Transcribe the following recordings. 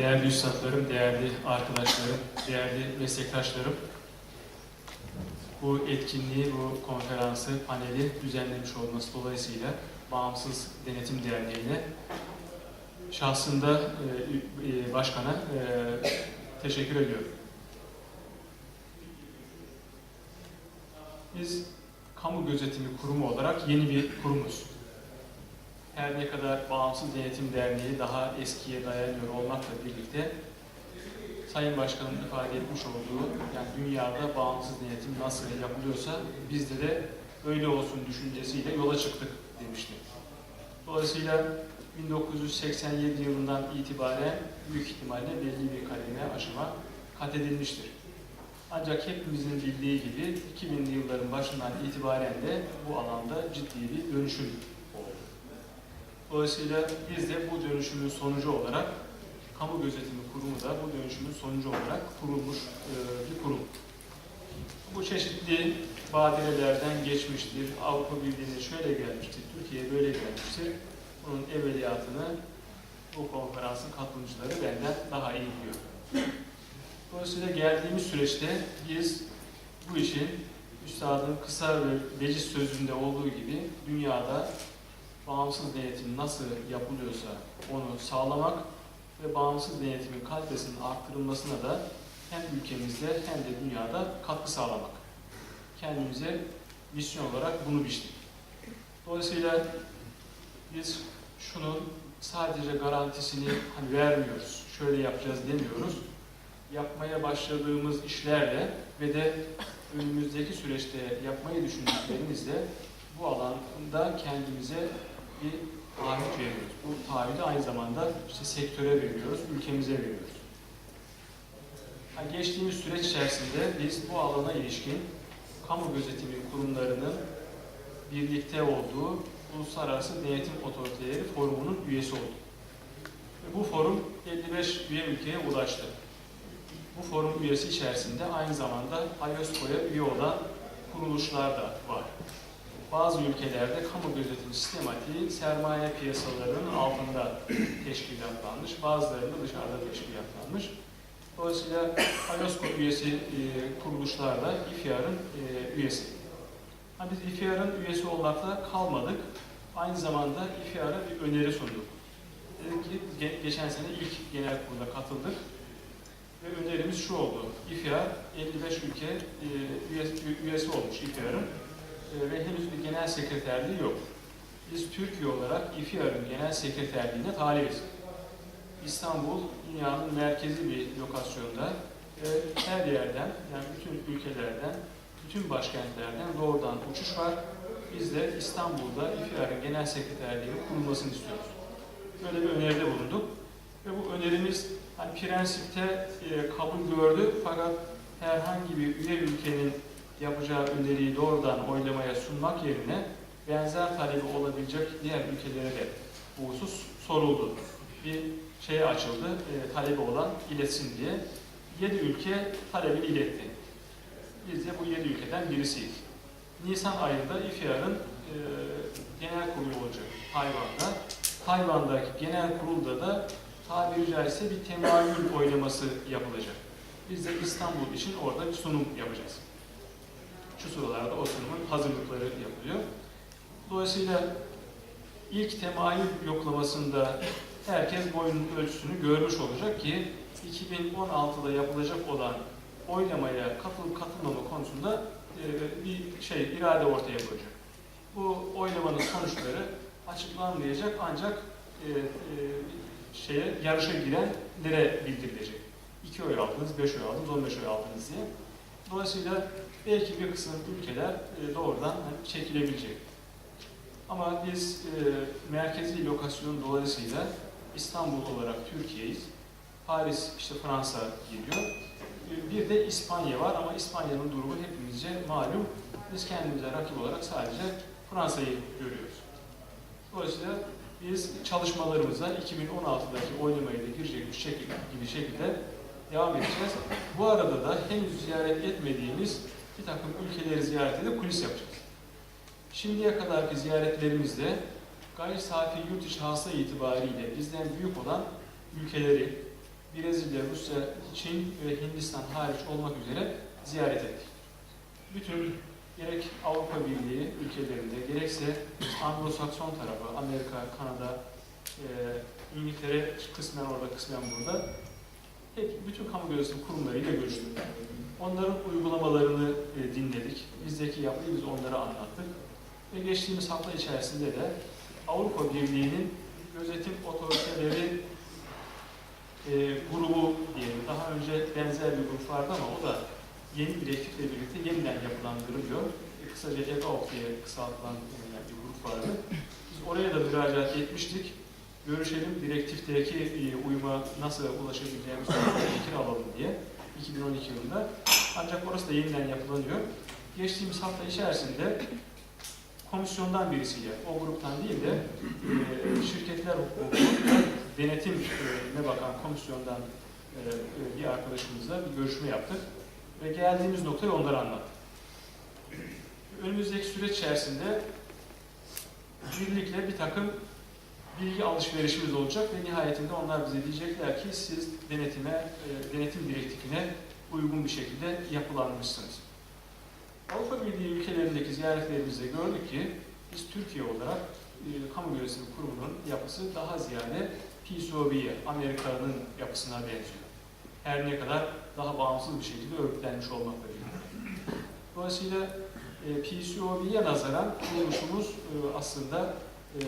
değerli üstadlarım, değerli arkadaşlarım, değerli meslektaşlarım, bu etkinliği, bu konferansı, paneli düzenlemiş olması dolayısıyla Bağımsız Denetim Derneği'ne şahsında e, e, başkana e, teşekkür ediyorum. Biz kamu gözetimi kurumu olarak yeni bir kurumuz. Her ne kadar Bağımsız Denetim Derneği daha eskiye dayanıyor olmakla birlikte Sayın Başkan'ın ifade etmiş olduğu yani dünyada bağımsız denetim nasıl yapılıyorsa bizde de öyle olsun düşüncesiyle yola çıktık demişti. Dolayısıyla 1987 yılından itibaren büyük ihtimalle belli bir kademe aşama kat edilmiştir. Ancak hepimizin bildiği gibi 2000'li yılların başından itibaren de bu alanda ciddi bir dönüşüm. Dolayısıyla biz de bu dönüşümün sonucu olarak Kamu Gözetimi Kurumu da bu dönüşümün sonucu olarak kurulmuş e, bir kurum. Bu çeşitli badirelerden geçmiştir. Avrupa Birliği'ne şöyle gelmiştir, Türkiye'ye böyle gelmiştir. Bunun evveliyatını bu konferansın katılımcıları benden daha iyi biliyor. Dolayısıyla geldiğimiz süreçte biz bu işin Üstadın kısa ve veciz sözünde olduğu gibi dünyada bağımsız denetim nasıl yapılıyorsa onu sağlamak ve bağımsız denetimin kalitesinin arttırılmasına da hem ülkemizde hem de dünyada katkı sağlamak. Kendimize misyon olarak bunu biçtik. Dolayısıyla biz şunun sadece garantisini hani vermiyoruz, şöyle yapacağız demiyoruz. Yapmaya başladığımız işlerle ve de önümüzdeki süreçte yapmayı düşündüklerimizle bu alanda kendimize bir taahhüt veriyoruz. Bu taahhütü aynı zamanda işte sektöre veriyoruz, ülkemize veriyoruz. Yani geçtiğimiz süreç içerisinde biz bu alana ilişkin kamu gözetimi kurumlarının birlikte olduğu Uluslararası Denetim Otoriteleri Forumu'nun üyesi olduk. Bu forum 55 üye ülkeye ulaştı. Bu forum üyesi içerisinde aynı zamanda IOSCO'ya üye olan kuruluşlar da var. Bazı ülkelerde kamu gözetimi sistematiği sermaye piyasalarının altında teşkilatlanmış, bazılarında dışarıda teşkilatlanmış. Dolayısıyla IOSCO üyesi e, kuruluşlar da İFYAR'ın e, üyesi. Ha, biz İFYAR'ın üyesi olmakla kalmadık. Aynı zamanda İFYAR'a bir öneri sunduk. Dedik ki ge- geçen sene ilk genel kurula katıldık ve önerimiz şu oldu. İFYAR 55 ülke e, üyesi, üyesi olmuş İFYAR'ın e, ve henüz bir genel sekreterliği yok. Biz Türkiye olarak İFİAR'ın genel sekreterliğine talibiz. İstanbul dünyanın merkezi bir lokasyonda her yerden, yani bütün ülkelerden, bütün başkentlerden doğrudan uçuş var. Biz de İstanbul'da İFİAR'ın genel sekreterliği kurulmasını istiyoruz. Böyle bir öneride bulunduk. Ve bu önerimiz hani prensipte e, kabul gördü fakat herhangi bir üye ülkenin yapacağı öneriyi doğrudan oylamaya sunmak yerine benzer talebi olabilecek diğer ülkelere de bu husus soruldu. Bir şeye açıldı, e, talebi olan iletsin diye. Yedi ülke talebini iletti. Biz de bu yedi ülkeden birisiyiz. Nisan ayında İFİAR'ın e, genel kurulu olacak Tayvan'da. Tayvan'daki genel kurulda da tabiri caizse bir temayül oylaması yapılacak. Biz de İstanbul için orada bir sunum yapacağız şu sıralarda o sunumun hazırlıkları yapılıyor. Dolayısıyla ilk temayül yoklamasında herkes boyunun ölçüsünü görmüş olacak ki 2016'da yapılacak olan oylamaya katılıp katılmama konusunda e, bir şey irade ortaya koyacak. Bu oylamanın sonuçları açıklanmayacak ancak e, e, şeye yarışa girenlere bildirilecek. 2 oy aldınız, 5 oy aldınız, 15 oy aldınız diye. Dolayısıyla belki bir kısım ülkeler e, doğrudan çekilebilecek. Ama biz e, merkezi lokasyon dolayısıyla İstanbul olarak Türkiye'yiz. Paris, işte Fransa geliyor. E, bir de İspanya var ama İspanya'nın durumu hepimizce malum. Biz kendimize rakip olarak sadece Fransa'yı görüyoruz. Dolayısıyla biz çalışmalarımıza 2016'daki oylamaya da girecek bir şekilde, gibi şekilde devam edeceğiz. Bu arada da henüz ziyaret etmediğimiz bir takım ülkeleri ziyaret edip kulis yapacağız. Şimdiye kadarki ziyaretlerimizde gayri safi yurt içi hasta itibariyle bizden büyük olan ülkeleri Brezilya, Rusya, Çin ve Hindistan hariç olmak üzere ziyaret ettik. Bütün gerek Avrupa Birliği ülkelerinde gerekse Anglo-Sakson tarafı, Amerika, Kanada, e, İngiltere kısmen orada kısmen burada hep bütün kamu gözetim kurumlarıyla görüştük. Onların uygulamalarını e, dinledik. Bizdeki yapıyı biz onlara anlattık. Ve geçtiğimiz hafta içerisinde de Avrupa Birliği'nin gözetim otoriteleri e, grubu diyelim. Daha önce benzer bir grup vardı ama o da yeni direktifle birlikte yeniden yapılandırılıyor. E, kısaca EGAOP diye kısaltılan bir grup vardı. Biz oraya da müracaat etmiştik. Görüşelim direktifteki e, uyuma nasıl ulaşabileceğimiz fikir alalım diye 2012 yılında. Ancak orası da yeniden yapılanıyor. Geçtiğimiz hafta içerisinde komisyondan birisiyle, o gruptan değil de e, şirketler hukuku denetimine bakan komisyondan e, e, bir arkadaşımızla bir görüşme yaptık ve geldiğimiz noktayı onlara anlattık. Önümüzdeki süreç içerisinde birlikte bir takım bilgi alışverişimiz olacak ve nihayetinde onlar bize diyecekler ki siz denetime, e, denetim direktifine uygun bir şekilde yapılanmışsınız. Avrupa Birliği ülkelerindeki ziyaretlerimizde gördük ki biz Türkiye olarak e, kamu gözetimi kurumunun yapısı daha ziyade PCOB'ye, Amerika'nın yapısına benziyor. Her ne kadar daha bağımsız bir şekilde örgütlenmiş olmakla birlikte. Dolayısıyla e, PCOB'ye nazaran kuruluşumuz e, aslında e,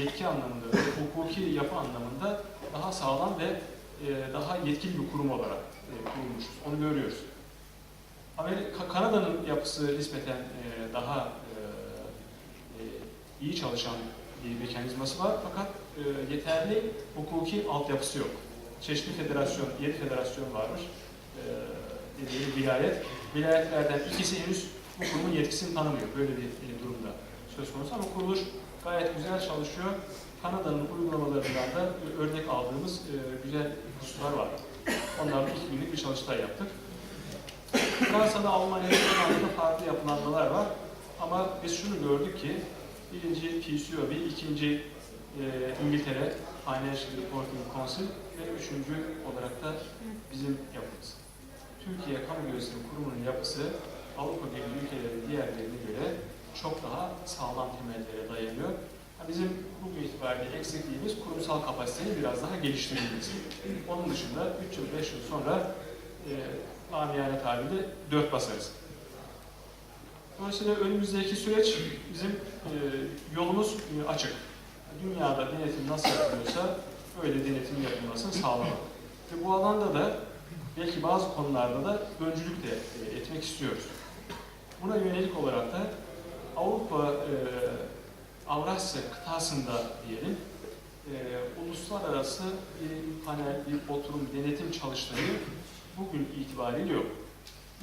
yetki anlamında ve hukuki yapı anlamında daha sağlam ve e, daha yetkili bir kurum olarak e, kurulmuşuz. Onu görüyoruz. Amerika, Kanada'nın yapısı nispeten e, daha e, e, iyi çalışan bir mekanizması var fakat e, yeterli hukuki altyapısı yok. Çeşitli federasyon, 7 federasyon varmış. E, dediği vilayet. Vilayetlerden ikisi henüz bu kurumun yetkisini tanımıyor. Böyle bir e, durumda söz konusu ama kuruluş gayet güzel çalışıyor. Kanada'nın uygulamalarından da örnek aldığımız e, güzel hususlar var. Onlarla iki günlük bir çalıştay yaptık. Fransa'da, Almanya'da, Hollanda'da farklı yapılanmalar var. Ama biz şunu gördük ki birinci PCOB, ikinci e, İngiltere Financial Reporting Council ve üçüncü olarak da bizim yapımız. Türkiye Kamu Gözetimi Kurumu'nun yapısı Avrupa Birliği ülkelerinin diğerlerine göre çok daha sağlam temellere dayanıyor. Bizim bugün itibariyle eksikliğimiz kurumsal kapasiteyi biraz daha geliştirmemiz. Onun dışında 3 yıl, 5 yıl sonra e, amiyane tabirle dört basarız. Dolayısıyla önümüzdeki süreç bizim e, yolumuz e, açık. Dünyada denetim nasıl yapılıyorsa öyle denetim yapılmasını sağlamak. Ve bu alanda da belki bazı konularda da öncülük de e, etmek istiyoruz. Buna yönelik olarak da Avrupa e, Avrasya kıtasında diyelim e, uluslararası bir panel, bir oturum, denetim çalıştayı bugün itibariyle yok.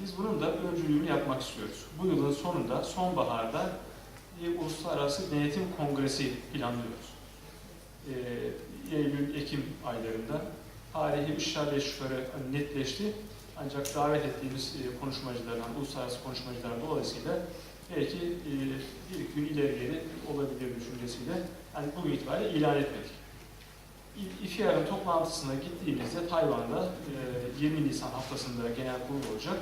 Biz bunun da öncülüğünü yapmak istiyoruz. Bu yılın sonunda, sonbaharda bir uluslararası denetim kongresi planlıyoruz. Ee, Eylül, Ekim aylarında tarihi yukarı hani netleşti. Ancak davet ettiğimiz e, konuşmacılardan, uluslararası konuşmacılar dolayısıyla belki e, bir gün ileri geri olabilir düşüncesiyle yani bugün itibariyle ilan etmedik. İFİA'nın toplantısına gittiğimizde Tayvan'da e, 20 Nisan haftasında genel kurul olacak.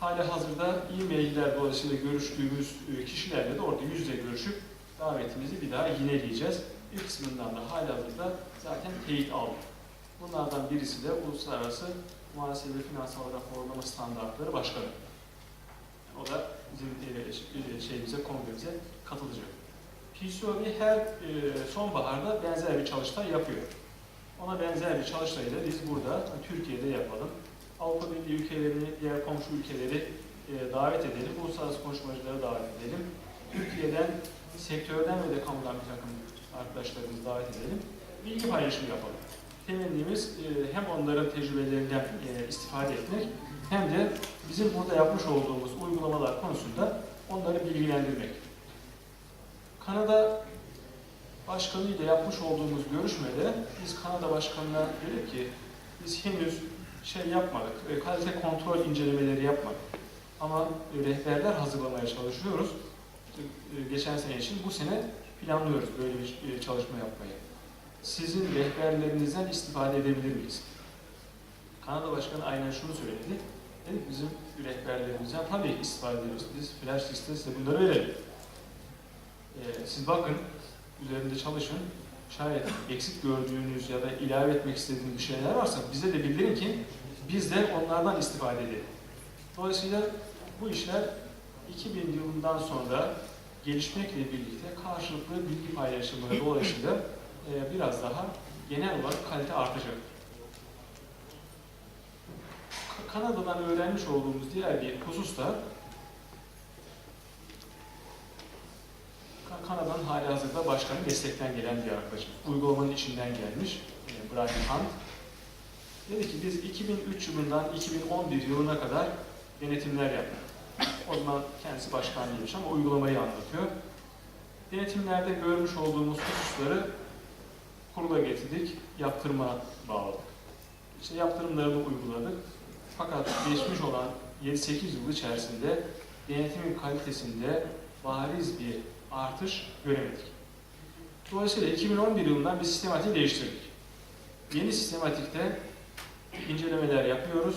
Hala hazırda e-mailler dolayısıyla görüştüğümüz e, kişilerle de orada yüzle görüşüp davetimizi bir daha yineleyeceğiz. Bir kısmından da hala hazırda zaten teyit aldık. Bunlardan birisi de Uluslararası Muhasebe Finansal Raporlama Standartları Başkanı. O da bizim e, şeyimize, kongremize katılacak. PCOB her e, sonbaharda benzer bir çalıştay yapıyor. Ona benzer bir çalıştayı da biz burada Türkiye'de yapalım. Avrupa Birliği ülkelerini, diğer komşu ülkeleri e, davet edelim. Uluslararası konuşmacıları davet edelim. Türkiye'den, sektörden ve de kamudan bir takım arkadaşlarımızı davet edelim. Bilgi paylaşımı yapalım. Temennimiz e, hem onların tecrübelerinden e, istifade etmek hem de bizim burada yapmış olduğumuz uygulamalar konusunda onları bilgilendirmek. Kanada Başkanı ile yapmış olduğumuz görüşmede biz Kanada Başkanı'na dedik ki biz henüz şey yapmadık, e, kalite kontrol incelemeleri yapmadık. Ama e, rehberler hazırlamaya çalışıyoruz. E, geçen sene için bu sene planlıyoruz böyle bir çalışma yapmayı. Sizin rehberlerinizden istifade edebilir miyiz? Kanada Başkanı aynen şunu söyledi. Dedi bizim rehberlerimizden tabii istifade ediyoruz. Biz flash liste size bunları verelim. Ee, siz bakın, üzerinde çalışın. Şayet eksik gördüğünüz ya da ilave etmek istediğiniz bir şeyler varsa bize de bildirin ki biz de onlardan istifade edelim. Dolayısıyla bu işler 2000 yılından sonra gelişmekle birlikte karşılıklı bilgi paylaşımları dolayısıyla e, biraz daha genel olarak kalite artacak. Ka- Kanada'dan öğrenmiş olduğumuz diğer bir husus da Ka- Kanada'nın hali hazırda başkanı meslekten gelen bir arkadaşım. Uygulamanın içinden gelmiş e, Brian Hunt. Dedi ki biz 2003 yılından 2011 yılına kadar denetimler yaptık. O zaman kendisi başkan değilmiş ama uygulamayı anlatıyor. Denetimlerde görmüş olduğumuz hususları kurula getirdik, yaptırma bağladık. İşte yaptırımlarını uyguladık. Fakat geçmiş olan 7-8 yıl içerisinde denetimin kalitesinde bariz bir artış göremedik. Dolayısıyla 2011 yılından bir sistematiği değiştirdik. Yeni sistematikte incelemeler yapıyoruz.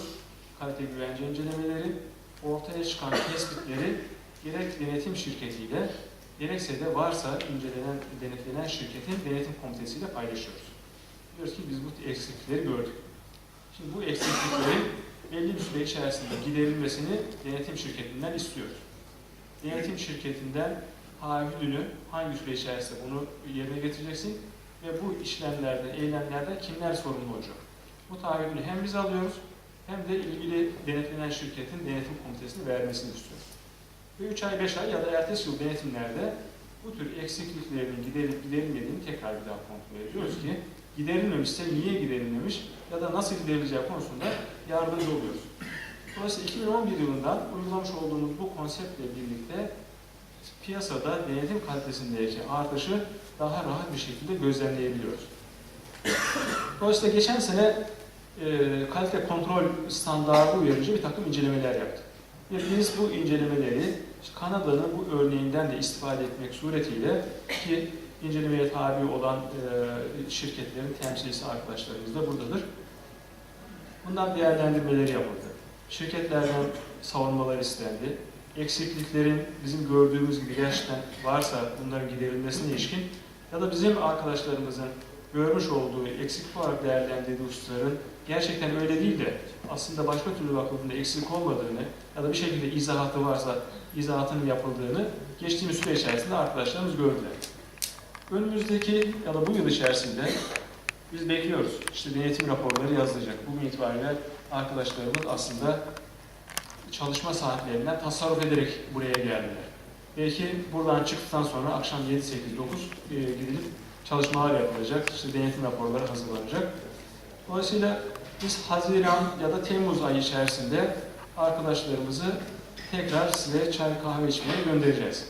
Kalite güvence incelemeleri, ortaya çıkan tespitleri gerek denetim şirketiyle gerekse de varsa incelenen, denetlenen şirketin denetim komitesiyle paylaşıyoruz. Diyoruz ki biz bu eksiklikleri gördük. Şimdi bu eksikliklerin belli bir süre içerisinde giderilmesini denetim şirketinden istiyoruz. Denetim şirketinden taahhüdünü hangi süre içerisinde bunu yerine getireceksin ve bu işlemlerde, eylemlerde kimler sorumlu olacak? Bu taahhüdünü hem biz alıyoruz hem de ilgili denetlenen şirketin denetim komitesine vermesini istiyoruz. Ve 3 ay, 5 ay ya da ertesi yıl denetimlerde bu tür eksikliklerin giderilip giderilmediğini tekrar bir daha kontrol ediyoruz ki giderilmemişse niye giderilmemiş ya da nasıl giderileceği konusunda yardımcı oluyoruz. Dolayısıyla 2011 yılından uygulamış olduğumuz bu konseptle birlikte piyasada denetim kalitesindeki artışı daha rahat bir şekilde gözlemleyebiliyoruz. Dolayısıyla geçen sene e, kalite kontrol standardı uyarıcı bir takım incelemeler yaptık. Ve biz bu incelemeleri işte Kanada'nın bu örneğinden de istifade etmek suretiyle ki incelemeye tabi olan e, şirketlerin temsilcisi arkadaşlarımız da buradadır. Bundan değerlendirmeleri yapıldı. Şirketlerden savunmalar istendi. Eksikliklerin bizim gördüğümüz gibi gerçekten varsa bunların giderilmesine ilişkin ya da bizim arkadaşlarımızın görmüş olduğu eksik olarak değerlendirdiği hususların gerçekten öyle değil de aslında başka türlü bakıldığında eksik olmadığını ya da bir şekilde izahatı varsa izahatının yapıldığını geçtiğimiz süre içerisinde arkadaşlarımız gördüler. Önümüzdeki ya da bu yıl içerisinde biz bekliyoruz. İşte denetim raporları yazılacak. Bugün itibariyle arkadaşlarımız aslında çalışma saatlerinden tasarruf ederek buraya geldiler. Belki buradan çıktıktan sonra akşam 7-8-9 e, gidilip çalışmalar yapılacak, işte denetim raporları hazırlanacak. Dolayısıyla biz Haziran ya da Temmuz ayı içerisinde arkadaşlarımızı tekrar size çay kahve içmeye göndereceğiz.